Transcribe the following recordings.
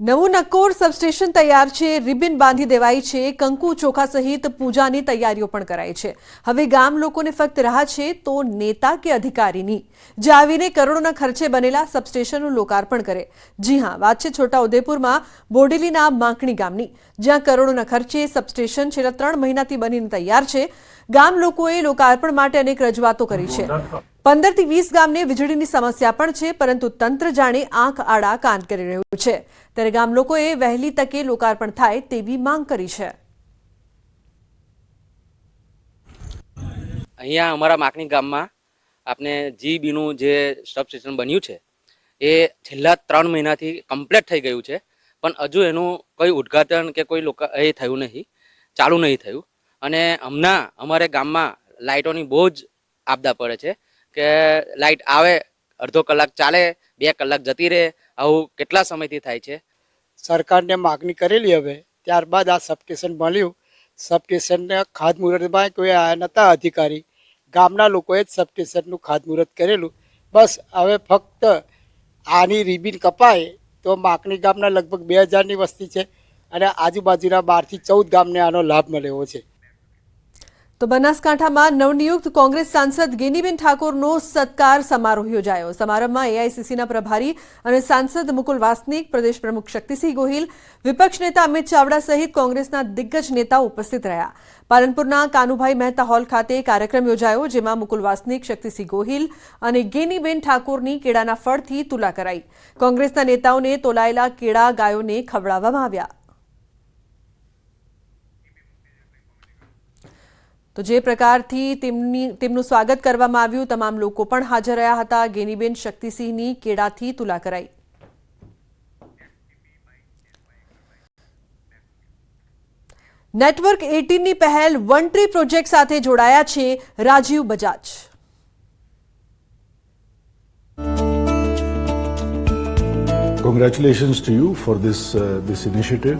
નવું નક્કોર સબસ્ટેશન તૈયાર છે, રિબિન બાંધી દેવાઈ છે, કંકુ ચોખા સહિત પૂજાની તૈયારીઓ પણ કરાઈ છે. હવે ગામ લોકોને ફક્ત રાહ છે તો નેતા કે અધિકારીની? જે આવીને કરોડોના ખર્ચે બનેલા સબસ્ટેશનનું લોકાર્પણ કરે. જી હા, વાત છે છોટાઉદેપુરમાં બોડેલીના માંકણી ગામની, જ્યાં કરોડોના ખર્ચે સબસ્ટેશન છેલ્લા ત્રણ મહિનાથી બનીને તૈયાર છે. ગામ લોકોએ લોકાર્પણ માટે અનેક રજૂઆતો કરી છે. પંદરથી વીસ ગામને વીજળીની સમસ્યા પણ છે, પરંતુ તંત્ર જાણે આંખ આડા કાન કરી રહ્યું છે. ત્યારે ગામ લોકોએ વહેલી તકે લોકાર્પણ થાય તેવી માંગ કરી છે. અહીંયા અમારા માકણી ગામમાં આપણે જીબીનું જે સબસ્ટેશન બન્યું છે, એ છેલ્લા ત્રણ મહિનાથી કમ્પ્લીટ થઈ ગયું છે. પણ હજુ એનું કોઈ ઉદ્ઘાટન કે કોઈ લોકો, એ થયું નહીં, ચાલુ નહીં થયું. અને હમણાં અમારે ગામમાં લાઇટોની બહુ જ આપદા પડે છે. કે લાઇટ આવે, અડધો કલાક ચાલે, બે કલાક જતી રહે, આવું કેટલા સમયથી થાય છે? સરકારને માગણી કરેલી હવે. ત્યારબાદ આ સબસ્ટેશન મળ્યું. સબસ્ટેશનને ખાતમુહૂર્તમાં કોઈ આયા નહોતા અધિકારી. ગામના લોકોએ જ સબસ્ટેશનનું ખાતમુહૂર્ત કરેલું. બસ હવે ફક્ત આની રિબિન કપાય તો માકણી ગામના લગભગ બે હજારની વસ્તી છે અને આજુબાજુના બારથી ચૌદ ગામને આનો લાભ મળ્યો છે. તો બનાસકાંઠામાં નવનિયુક્ત કોંગ્રેસ સાંસદ ગેનીબેન ઠાકોરનો સત્કાર સમારોહ યોજાયો. સમારંભમાં એઆઈસીસીના પ્રભારી અને સાંસદ મુકુલ વાસનિક, પ્રદેશ પ્રમુખ શક્તિસિંહ ગોહિલ, વિપક્ષ નેતા અમિત ચાવડા સહિત કોંગ્રેસના દિગ્ગજ નેતાઓ ઉપસ્થિત રહ્યા. પાલનપુરના કાનુભાઈ મહેતા હોલ ખાતે કાર્યક્રમ યોજાયો, જેમાં મુકુલ વાસનિક, શક્તિસિંહ ગોહિલ અને ગેનીબેન ઠાકોરની કેળાના ફળથી તુલા કરાઈ. કોંગ્રેસના નેતાઓને તોલાયેલા કેળા ગાયોને ખવડાવવામાં આવ્યા. તો જે પ્રકારથી તેમની તેમનું સ્વાગત કરવામાં આવ્યું તમામ લોકો પણ હાજર રહ્યા હતા. ગેનીબેન શક્તિસિંહની કેળાથી તુલા કરાઈ. નેટવર્ક એટીનની પહેલ વન ટ્રી પ્રોજેક્ટ સાથે જોડાયા છે Rajiv Bajaj. Congratulations to you for this uh, this.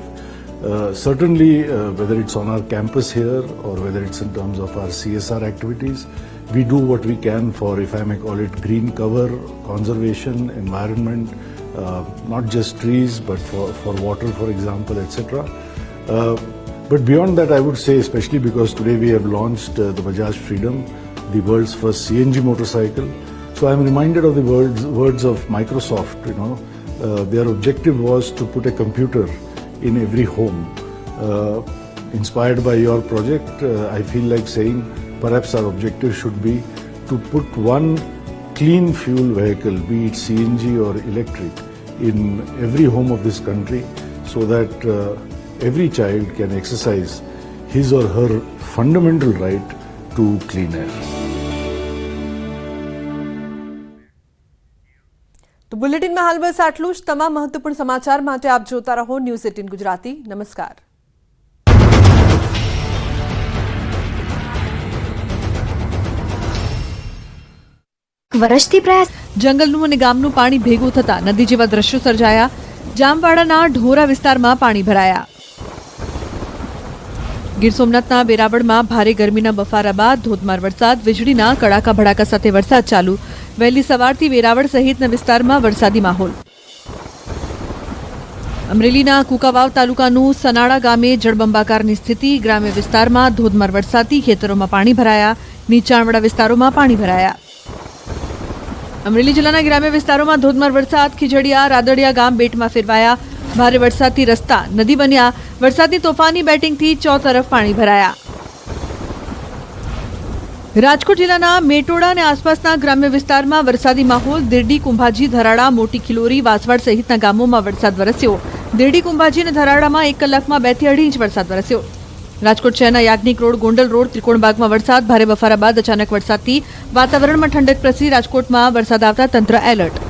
Uh, certainly, uh, whether it's on our campus here or whether it's in terms of our CSR activities, we do what we can for, if I may call it, green cover, conservation, environment, uh, not just trees, but for, for water, for example, etc. Uh, but beyond that, I would say, especially because today we have launched uh, the Bajaj Freedom, the world's first CNG motorcycle. So I'm reminded of the words, words of Microsoft. You know, uh, their objective was to put a computer in every home. Uh, inspired by your project, uh, I feel like saying perhaps our objective should be to put one clean fuel vehicle, be it CNG or electric, in every home of this country so that uh, every child can exercise his or her fundamental right to clean air. તો બુલેટિનમાં હાલ બસ આટલું જ. તમામ મહત્વપૂર્ણ સમાચાર માટે આપ જોતા રહો ન્યૂઝ એટીન ગુજરાતી. નમસ્કાર. વર્ષથી પ્રયાસ જંગલનું અને ગામનું પાણી ભેગું થતા નદી જેવા દ્રશ્યો સર્જાયા. જામવાડાના ઢોરા વિસ્તારમાં પાણી ભરાયા. ગીર સોમનાથના વેરાવળમાં ભારે ગરમીના બફારા બાદ ધોધમાર વરસાદ, વીજળીના કડાકા ભડાકા સાથે વરસાદ ચાલુ. વહેલી સવારથી વેરાવળ સહિતના વિસ્તારમાં વરસાદી માહોલ. અમરેલીના કુકાવાવ તાલુકાનું સનાળા ગામે જળબંબાકારની સ્થિતિ, ગ્રામ્ય વિસ્તારમાં ધોધમાર વરસાદથી ખેતરોમાં પાણી ભરાયા, નીચાણવાળા વિસ્તારોમાં પાણી ભરાયા. અમરેલી જિલ્લાના ગ્રામ્ય વિસ્તારોમાં ધોધમાર વરસાદ, ખીજડીયા, રાદડિયા ગામ બેટમાં ફેરવાયા. ભારે વરસાદથી રસ્તા નદી બન્યા. વરસાદની તોફાની બેટિંગથી ચોતરફ પાણી ભરાયા. રાજકોટ જિલ્લાના મેટોડા અને આસપાસના ગ્રામ્ય વિસ્તારમાં વરસાદી માહોલ. દિરડી, કુંભાજી, ધરાડા, મોટી ખિલોરી વાસવાડ સહિતના ગામોમાં વરસાદ વરસ્યો. દિરડી, કુંભાજી અને ધરાડામાં એક કલાકમાં બેથી અઢી ઇંચ વરસાદ વરસ્યો. રાજકોટ શહેરના યાજ્ઞિક રોડ, ગોંડલ રોડ ત્રિકોણબાગમાં વરસાદ. ભારે બફારા બાદ અચાનક વરસાદથી વાતાવરણમાં ઠંડક પ્રસરી. રાજકોટમાં વરસાદ આવતા તંત્ર એલર્ટ.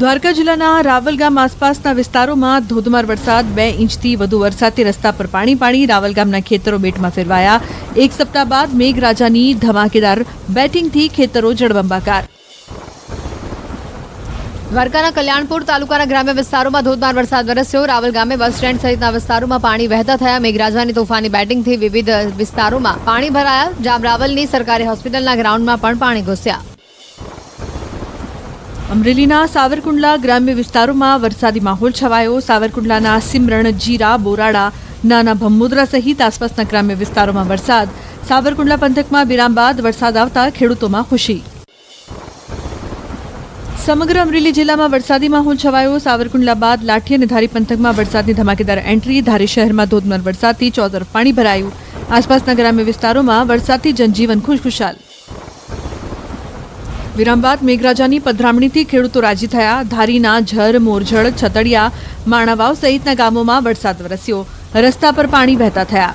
દ્વારકા જિલ્લાના રાવલ ગામ આસપાસના વિસ્તારોમાં ધોધમાર વરસાદ, બે ઇંચથી વધુ વરસાદથી રસ્તા પર પાણી પાણી રાવલ ગામના ખેતરો બેટમાં ફેરવાયા. એક સપ્તાહ બાદ મેઘરાજાની ધમાકેદાર બેટિંગથી ખેતરો જળબંબાકાર. દ્વારકાના કલ્યાણપુર તાલુકાના ગ્રામ્ય વિસ્તારોમાં ધોધમાર વરસાદ વરસ્યો. રાવલ ગામે બસ સ્ટેન્ડ સહિતના વિસ્તારોમાં પાણી વહેતા થયા. મેઘરાજાની તોફાની બેટિંગથી વિવિધ વિસ્તારોમાં પાણી ભરાયા. જામ રાવલની સરકારી હોસ્પિટલના ગ્રાઉન્ડમાં પણ પાણી ઘૂસ્યા. અમરેલીના સાવરકુંડલા ગ્રામ્ય વિસ્તારોમાં વરસાદી માહોલ છવાયો. સાવરકુંડલાના સિમરણ, જીરા, બોરાડા, નાના ભમુદ્રા સહિત આસપાસના ગ્રામ્ય વિસ્તારોમાં વરસાદ. સાવરકુંડલા પંથકમાં વિરામ બાદ વરસાદ આવતા ખેડૂતોમાં ખુશી. સમગ્ર અમરેલી જિલ્લામાં વરસાદી માહોલ છવાયો. સાવરકુંડલા બાદ લાઠી અને ધારી પંથકમાં વરસાદની ધમાકેદાર એન્ટ્રી. ધારી શહેરમાં ધોધમાર વરસાદથી ચોતરફ પાણી ભરાયું. આસપાસના ગ્રામ્ય વિસ્તારોમાં વરસાદથી જનજીવન ખુશખુશાલ. વિરામ બાદ મેઘરાજાની પધરામણીથી ખેડૂતો રાજી થયા. ધારીના ઝર મોરઝડ છતડિયા, માણાવાવ સહિતના ગામોમાં વરસાદ વરસ્યો. રસ્તા પર પાણી વહેતા થયા.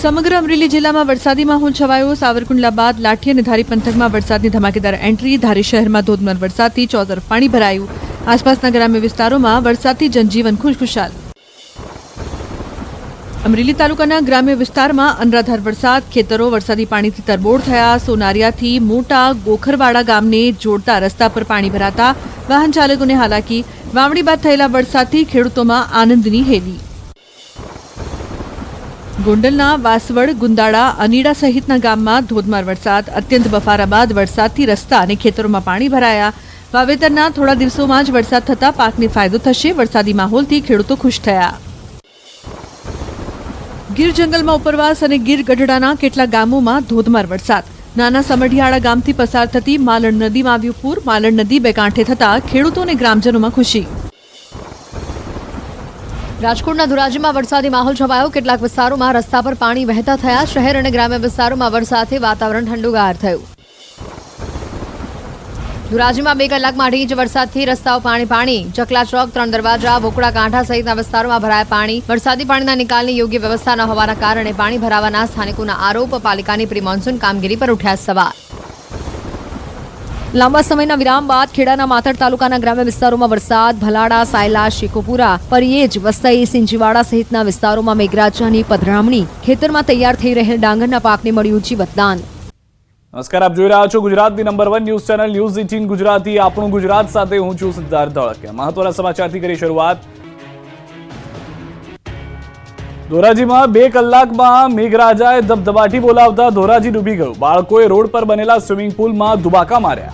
સમગ્ર અમરેલી જિલ્લામાં વરસાદી માહોલ છવાયો સાવરકુંડલા બાદ લાઠી અને ધારી પંથકમાં વરસાદની ધમાકેદાર એન્ટ્રી. ધારી શહેરમાં ધોધમાર વરસાદથી ચોતરફ પાણી ભરાયું. આસપાસના ગ્રામ્ય વિસ્તારોમાં વરસાદથી જનજીવન ખુશખુશાલ. અમરેલી તાલુકાના ગ્રામ્ય વિસ્તારમાં અનરાધાર વરસાદ, ખેતરો વરસાદી પાણીથી તરબોળ થયા, સોનારિયાથી મોટા ગોખરવાડા ગામને જોડતા રસ્તા પર પાણી ભરાતા વાહન ચાલકોને હાલાકી, વાવણી બાદ થયેલા વરસાદથી ખેડૂતોમાં આનંદની હેલી. ગોંડલના વાસવડ, ગુંદાળા, અનીડા સહિતના ગામમાં ધોધમાર વરસાદ, અત્યંત બફારા બાદ વરસાદથી રસ્તા અને ખેતરોમાં પાણી ભરાયા. વાવેતરના થોડા દિવસોમાં જ વરસાદ થતાં પાકને ફાયદો થશે, વરસાદી માહોલથી ખેડૂતો ખુશ થયા. ગીર જંગલમાં ઉપરવાસ અને ગીર ગઢડાના કેટલાક ગામોમાં ધોધમાર વરસાદ. નાના સમઢિયાળા ગામથી પસાર થતી માલણ નદીમાં આવ્યું પૂર. માલણ નદી બે કાંઠે થતા ખેડૂતો અને ગ્રામજનોમાં ખુશી. રાજકોટના ધોરાજીમાં વરસાદી માહોલ છવાયો. કેટલાક વિસ્તારોમાં રસ્તા પર પાણી વહેતા થયા. શહેર અને ગ્રામ્ય વિસ્તારોમાં વરસાદથી વાતાવરણ ઠંડુગાર થયું. ધોરાજીમાં બે કલાકમાં અઢી ઇંચ વરસાદથી રસ્તાઓ પાણી પાણી. ચકલા ચોક, ત્રણ દરવાજા વોકડા કાંઠા સહિતના વિસ્તારોમાં ભરાયા પાણી. વરસાદી પાણીના નિકાલની યોગ્ય વ્યવસ્થા ન હોવાના કારણે પાણી ભરાવાના સ્થાનિકોના આરોપ. પાલિકાની પ્રી કામગીરી પર ઉઠ્યા સવાલ. લાંબા સમયના વિરામ બાદ ખેડાના માથડ તાલુકાના ગ્રામ્ય વિસ્તારોમાં વરસાદ, ભલાડા, સાયલા, શેખોપુરા, પરિયેજ વસ્તઈ સિંજીવાડા સહિતના વિસ્તારોમાં મેઘરાજાની પધરામણી. ખેતરમાં તૈયાર થઈ રહેલ ડાંગરના પાકને મળ્યું જીવતદાન નમસ્કાર, આપ જોઈ રહ્યા છો ગુજરાતની number one news channel. News eighteen Gujarati, આપણું ગુજરાત સાથે હું છું સિદ્ધાર્થ ધોળકિયા. મહત્વના સમાચારથી કરી શરૂઆત. ધોરાજીમાં બે કલાકમાં મેઘરાજાએ ધબધબાટી બોલાવતા ધોરાજી ડૂબી ગયું. બાળકોએ રોડ પર બનેલા સ્વિમિંગ પુલમાં દુબાકા માર્યા.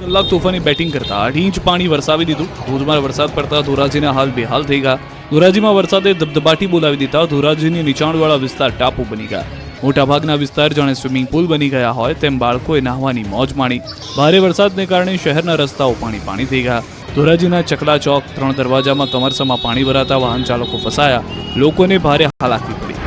કલાક તોફાની બેટિંગ કરતા અઢી ઇંચ પાણી વરસાવી દીધું. ધોધમાર વરસાદ પડતા ધોરાજીના હાલ બેહાલ થઈ ગયા. ધોરાજીમાં વરસાદે ધબધબાટી બોલાવી દીધા. ધોરાજીની નીચાણવાળા વિસ્તાર ટાપુ બની ગયા. મોટાભાગના વિસ્તાર જાણે સ્વિમિંગ પુલ બની ગયા હોય તેમ બાળકોએ નાહવાની મોજ માણી. ભારે વરસાદને કારણે શહેરના રસ્તાઓ પાણી પાણી થઈ ગયા. ધોરાજીના ચકલા ચોક, ત્રણ દરવાજામાં કમરસમાં પાણી ભરાતા વાહન ચાલકો ફસાયા. લોકોને ભારે હાલાકી પડી.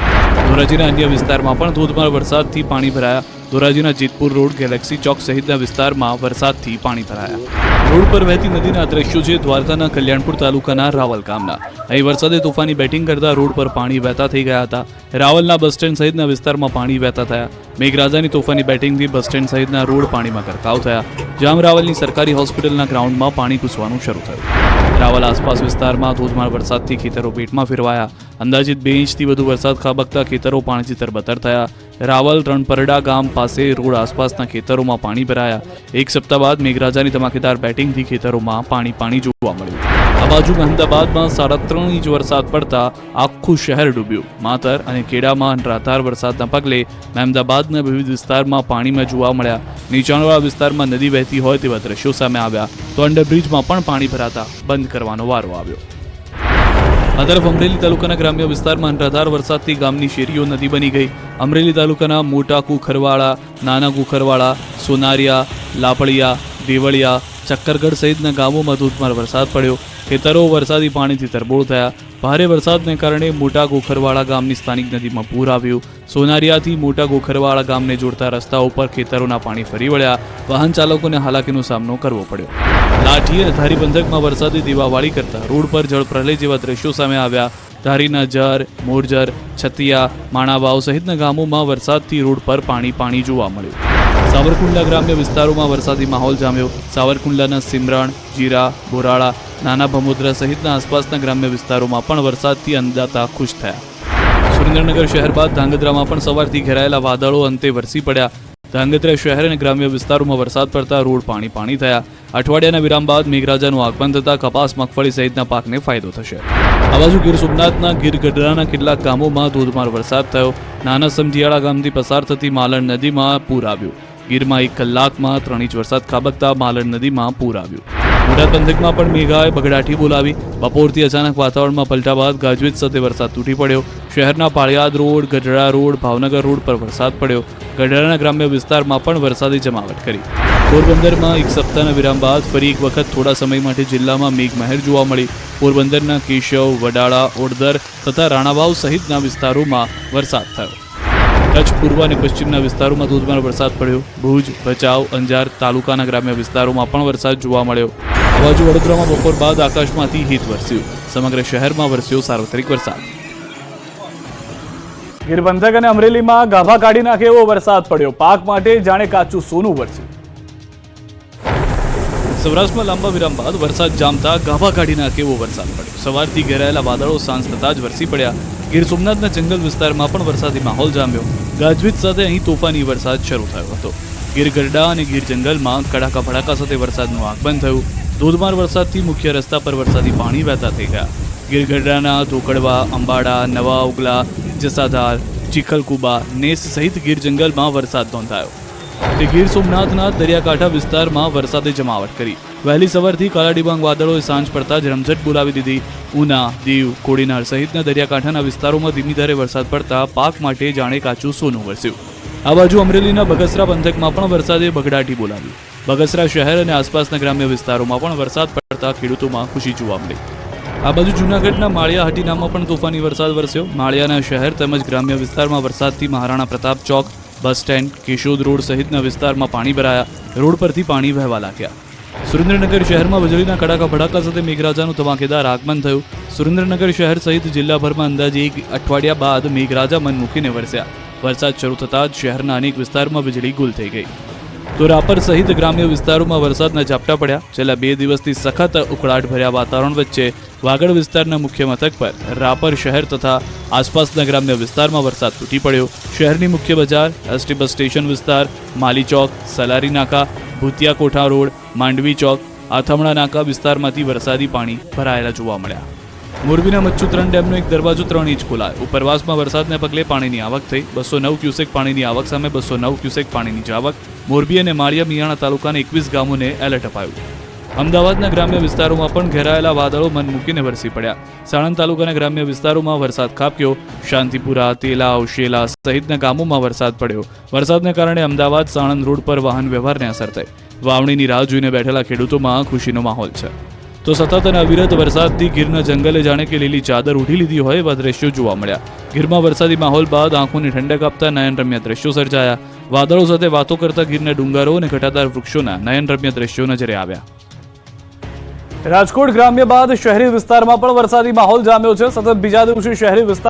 ધોરાજીના અન્ય વિસ્તારમાં પણ ધોધમાર વરસાદથી પાણી ભરાયા. ધોરાજીના જેતપુર રોડ, ગેલેક્સી ચોક સહિતના વિસ્તારમાં વરસાદથી પાણી ભરાયા. રોડ પર વહેતી નદીના દ્રશ્યો છે દ્વારકાના કલ્યાણપુર તાલુકાના રાવલ ગામના. અહીં વરસાદે તોફાની બેટિંગ કરતા રોડ પર પાણી વહેતા થઈ ગયા હતા. રાવલના બસ સ્ટેન્ડ સહિતના વિસ્તારમાં પાણી વહેતા થયા. મેઘરાજાની તોફાની બેટિંગથી બસ સ્ટેન્ડ સહિતના રોડ પાણીમાં ગરકાવ થયા. જામ રાવલની સરકારી હોસ્પિટલના ગ્રાઉન્ડમાં પાણી ઘૂસવાનું શરૂ થયું. રાવલ આસપાસ વિસ્તારમાં ધોધમાર વરસાદથી ખેતરો પેટમાં ફેરવાયા. અંદાજિત બે ઇંચથી વધુ વરસાદ ખાબકતા ખેતરો પાણીથી તરબતર થયા. રાવલ રણપરડા ગામ પાસે રોડ આસપાસના ખેતરોમાં પાણી ભરાયા. એક સપ્તાહ બાદ મેઘરાજાની ધમાકેદાર બેટિંગથી ખેતરોમાં પાણી પાણી જોવા મળ્યું. આ બાજુ અમદાવાદમાં સાડા ત્રણ ઇંચ વરસાદ પડતા આખું શહેર ડૂબ્યું. માતર અને કેડામાં અનરાધાર વરસાદના પગલે અમદાવાદના વિવિધ વિસ્તારમાં પાણીમાં જોવા મળ્યા. નીચાણવાળા વિસ્તારમાં નદી વહેતી હોય તેવા દ્રશ્યો સામે આવ્યા. તો અંડરબ્રિજમાં પણ પાણી ભરાતા બંધ કરવાનો વારો આવ્યો. આ તરફ અમરેલી તાલુકાના ગ્રામ્ય વિસ્તારમાં અનરાધાર વરસાદથી ગામની શેરીઓ નદી બની ગઈ. અમરેલી તાલુકાના મોટા કુખરવાળા, નાના કુખરવાળા, સોનારિયા લાપડિયા દેવળિયા ચક્કરગઢ સહિતના ગામોમાં ધોધમાર વરસાદ પડ્યો. ખેતરો વરસાદી પાણીથી તરબોળ થયા. ભારે વરસાદને કારણે મોટા ગોખરવાળા ગામની સ્થાનિક નદીમાં પૂર આવ્યું. સોનારિયાથી મોટા ગોખરવાળા ગામને જોડતા રસ્તા ઉપર ખેતરોના પાણી ફરી વળ્યા. વાહન ચાલકોને હાલાકીનો સામનો કરવો પડ્યો. લાઠી અને ધારી પંથકમાં વરસાદી દીવાવાળી કરતા રોડ પર જળપ્રલય જેવા દ્રશ્યો સામે આવ્યા. ધારીના જર, મોરજર, છતિયા, માણાવાવ સહિતના ગામોમાં વરસાદથી રોડ પર પાણી પાણી જોવા મળ્યું. સાવરકુંડલા ગ્રામ્ય વિસ્તારોમાં વરસાદી માહોલ જામ્યો. સાવરકુંડલાના સિમરણ, જીરા બોરાળા નાના ભમોદરા સહિતના આસપાસના ગ્રામ્ય વિસ્તારોમાં પણ વરસાદથી અંદાતા ખુશ થયા. સુરેન્દ્રનગર શહેર બાદ ધાંગધ્રામાં પણ સવારથી ઘેરાયેલા વાદળો અંતે વરસી પડ્યા. ધાંગધ્રા શહેર અને ગ્રામ્ય વિસ્તારોમાં વરસાદ પડતા રોડ પાણી પાણી થયા. અઠવાડિયાના વિરામ બાદ મેઘરાજાનું આગમન થતા કપાસ, મગફળી સહિતના પાકને ફાયદો થશે. આ બાજુ ગીર સોમનાથના ગીર ગઢડાના કેટલાક ગામોમાં ધોધમાર વરસાદ થયો. નાના સમજીયાળા ગામથી પસાર થતી માલણ નદીમાં પૂર આવ્યું. ગીરમાં એક કલાકમાં ત્રણ ઇંચ વરસાદ ખાબકતા માલણ નદીમાં પૂર આવ્યું. બોટાદ પંથકમાં પણ મેઘાએ બગડાટી બોલાવી. બપોરથી અચાનક વાતાવરણમાં પલટા બાદ ગાજવીજ સાથે વરસાદ તૂટી પડ્યો. શહેરના Paliyad road, Gadhada road, Bhavnagar road પર વરસાદ પડ્યો. ગઢડાના ગ્રામ્ય વિસ્તારમાં પણ વરસાદી જમાવટ કરી. પોરબંદરમાં એક સપ્તાહના વિરામ બાદ ફરી એક વખત થોડા સમય માટે જિલ્લામાં મેઘમહેર જોવા મળી. પોરબંદરના કેશવ, વડાળા ઓડદર તથા રાણાવાવ સહિતના વિસ્તારોમાં વરસાદ થયો. કચ્છ પૂર્વ અને પશ્ચિમના વિસ્તારોમાં ધોધમાર વરસાદ પડ્યો. ભુજ ભચાઉ અંજાર તાલુકાના ગ્રામ્ય વિસ્તારોમાં પણ વરસાદ જોવા મળ્યો. આ બાજુ વડોદરામાં બપોર બાદ આકાશમાંથી હિત વરસ્યું. સમગ્ર શહેરમાં વરસ્યો સાર્વત્રિક વરસાદ. ગીરબંધક અને અમરેલીમાં ગાભા કાઢી નાખે એવો વરસાદ પડ્યો. પાક માટે જાણે કાચું સોનું વરસ્યું. સૌરાષ્ટ્રમાં લાંબા વિરામ બાદ વરસાદ જામતા ગાભા કાઢી નાખે એવો વરસાદ પડ્યો. સવારથી ઘેરાયેલા વાદળો સાંજ થતાં જ વરસી પડ્યા. ગીર સોમનાથના જંગલ વિસ્તારમાં પણ વરસાદી માહોલ જામ્યો. ગાજવીજ સાથે અહીં તોફાની વરસાદ શરૂ થયો હતો. ગીર ગરડા અને ગીર જંગલમાં કડાકા ભડાકા સાથે વરસાદનું આગમન થયું. ધોધમાર વરસાદથી મુખ્ય રસ્તા પર વરસાદી પાણી વહેતા થઈ ગયા. ગીર ગરડાના ધોકડવા, અંબાડા, નવા ઉગલા, જસાધાર, ચીખલકુબા, નેસ સહિત ગીર જંગલમાં વરસાદ નોંધાયો. તે ગીર સોમનાથના દરિયાકાંઠા વિસ્તારમાં વરસાદે જમાવટ કરી. વહેલી સવારથી કાળા ડિબાંગ વાદળોએ સાંજ પડતા જ રમઝટ બોલાવી દીધી. ઉના, દીવ, કોડીનાર સહિતના દરિયાકાંઠાના વિસ્તારોમાં ધીમી ધારે વરસાદ પડતા પાક માટે જાણે કાચું સોનું વરસ્યું. આ બાજુ અમરેલીના બગસરા પંથકમાં પણ વરસાદે બગડાટી બોલાવી. બગસરા શહેર અને આસપાસના ગ્રામ્ય વિસ્તારોમાં પણ વરસાદ પડતા ખેડૂતોમાં ખુશી જોવા મળી. આ બાજુ જૂનાગઢના માળિયા હાટીનામાં પણ તોફાની વરસાદ વરસ્યો. માળિયાના શહેર તેમજ ગ્રામ્ય વિસ્તારમાં વરસાદથી Maharana Pratap Chowk, bus stand, Keshod road સહિતના વિસ્તારમાં પાણી ભરાયા. રોડ પરથી પાણી વહેવા લાગ્યા. સુરેન્દ્રનગર શહેરમાં વીજળીના કડાકા ભડાકા સાથે મેઘરાજાનું ધમાકેદાર આગમન થયું. સુરેન્દ્રનગર શહેર સહિત જિલ્લાભરમાં અંદાજે એક અઠવાડિયા બાદ મેઘરાજા મન મૂકીને વરસ્યા. વરસાદ શરૂ થતાં જ શહેરના અનેક વિસ્તારમાં વીજળી ગુલ થઈ ગઈ. તો રાપર સહિત ગ્રામ્ય વિસ્તારોમાં વરસાદના ઝાપટા પડ્યા. છેલ્લા બે દિવસથી સખત ઉકળાટ ભર્યા વાતાવરણ વચ્ચે વાગડ વિસ્તારના મુખ્ય મથક પર રાપર શહેર તથા આસપાસના ગ્રામ્ય વિસ્તારમાં વરસાદ તૂટી પડ્યો. શહેરની મુખ્ય બજાર, એસટી બસ સ્ટેશન વિસ્તાર, માલી ચોક, સલારી નાકા, ભૂતિયા કોઠા રોડ, માંડવી ચોક, આથમણા નાકા વિસ્તારમાંથી વરસાદી પાણી ભરાયેલા જોવા મળ્યા. મોરબીના મચ્છુ ડેમનો એક દરવાજો ત્રણ ઇંચ ખોલાયો. ઉપરવાસમાં વરસાદને પગલે પાણીની આવક થઈ. બસો નવ ક્યુસેક પાણીની આવક સામે બસો નવ ક્યુસેક પાણીની જાવક મોરબી અને માળિયા મિયાણા તાલુકાના એકવીસ ગામોને એલર્ટ અપાયું. અમદાવાદના ગ્રામ્ય વિસ્તારોમાં પણ ઘેરાયેલા વાદળો મન મૂકીને વરસી પડ્યા. સાણંદ તાલુકાના ગ્રામ્ય વિસ્તારોમાં વરસાદ ખાબક્યો. શાંતિપુરા તેલા શેલા સહિતના ગામોમાં વરસાદ પડ્યો. વરસાદને કારણે અમદાવાદ સાણંદ રોડ પર વાહન વ્યવહારને અસર થઈ. વાવણીની રાહ જોઈને બેઠેલા ખેડૂતોમાં ખુશીનો માહોલ છે. તો સતત અને અવિરત વરસાદથી ગીરના જંગલે જાણે કે લીલી ચાદર ઉઢી લીધી હોય એવા દ્રશ્યો જોવા મળ્યા. ગીરમાં વરસાદી માહોલ બાદ આંખોને ઠંડક આપતા નયનરમ્ય દ્રશ્યો સર્જાયા. વાદળો સાથે વાતો કરતા ગીરના ડુંગરો અને ઘટાદાર વૃક્ષોના નયનરમ્ય દ્રશ્યો નજરે આવ્યા. રાજકોટ ગ્રામ્ય બાદ શહેરી વિસ્તારમાં પણ વરસાદી માહોલ જામ્યો છે. સતત બીજા દિવસે શહેરી વિસ્તાર